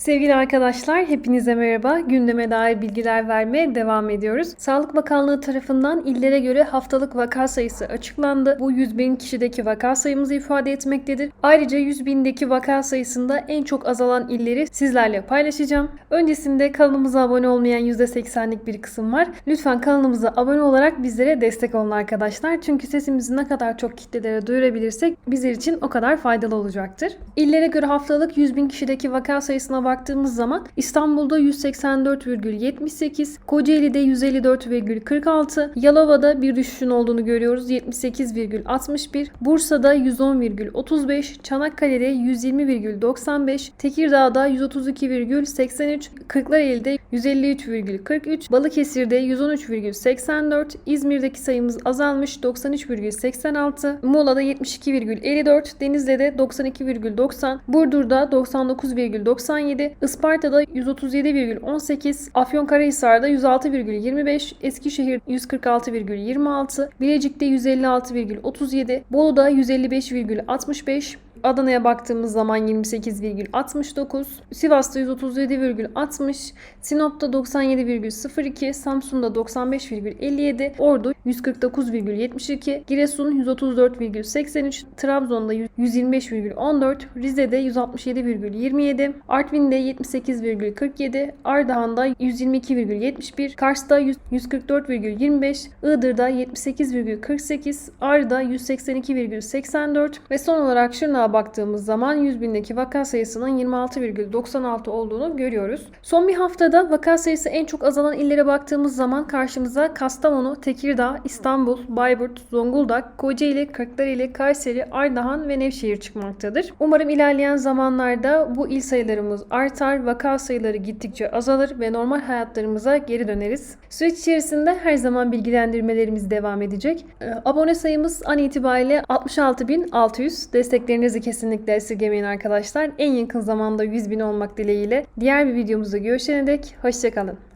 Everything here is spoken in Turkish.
Sevgili arkadaşlar, hepinize merhaba. Gündeme dair bilgiler vermeye devam ediyoruz. Sağlık Bakanlığı tarafından illere göre haftalık vaka sayısı açıklandı. Bu 100 bin kişideki vaka sayımızı ifade etmektedir. Ayrıca 100 bindeki vaka sayısında en çok azalan illeri sizlerle paylaşacağım. Öncesinde kanalımıza abone olmayan %80'lik bir kısım var. Lütfen kanalımıza abone olarak bizlere destek olun arkadaşlar. Çünkü sesimizi ne kadar çok kitlelere duyurabilirsek bizler için o kadar faydalı olacaktır. İllere göre haftalık 100 bin kişideki vaka sayısına baktığımız zaman İstanbul'da 184,78, Kocaeli'de 154,46, Yalova'da bir düşüşün olduğunu görüyoruz 78,61, Bursa'da 110,35, Çanakkale'de 120,95, Tekirdağ'da 132,83, Kırklareli'de 153,43, Balıkesir'de 113,84, İzmir'deki sayımız azalmış 93,86, Muğla'da 72,54, Denizli'de 92,90, Burdur'da 99,97, Isparta'da 137,18, Afyonkarahisar'da 106,25, Eskişehir 146,26, Bilecik'te 156,37, Bolu'da 155,65, Adana'ya baktığımız zaman 28,69, Sivas'ta 137,60, Sinop'ta 97,02, Samsun'da 95,57, Ordu 149,72, Giresun 134,83, Trabzon'da 125,14, Rize'de 167,27, Artvin'de 78,47, Ardahan'da 122,71, Kars'ta 144,25, Iğdır'da 78,48, Ağrı'da 182,84 ve son olarak Baktığımız zaman 100 bindeki vaka sayısının 26,96 olduğunu görüyoruz. Son bir haftada vaka sayısı en çok azalan illere baktığımız zaman karşımıza Kastamonu, Tekirdağ, İstanbul, Bayburt, Zonguldak, Kocaeli, Kırklareli, Kayseri, Ardahan ve Nevşehir çıkmaktadır. Umarım ilerleyen zamanlarda bu il sayılarımız artar, vaka sayıları gittikçe azalır ve normal hayatlarımıza geri döneriz. Süreç içerisinde her zaman bilgilendirmelerimiz devam edecek. Ee, Abone sayımız an itibariyle 66.600. Desteklerinizi kesinlikle esirgemeyin arkadaşlar. En yakın zamanda 100.000 olmak dileğiyle. Diğer bir videomuzda görüşene dek hoşçakalın.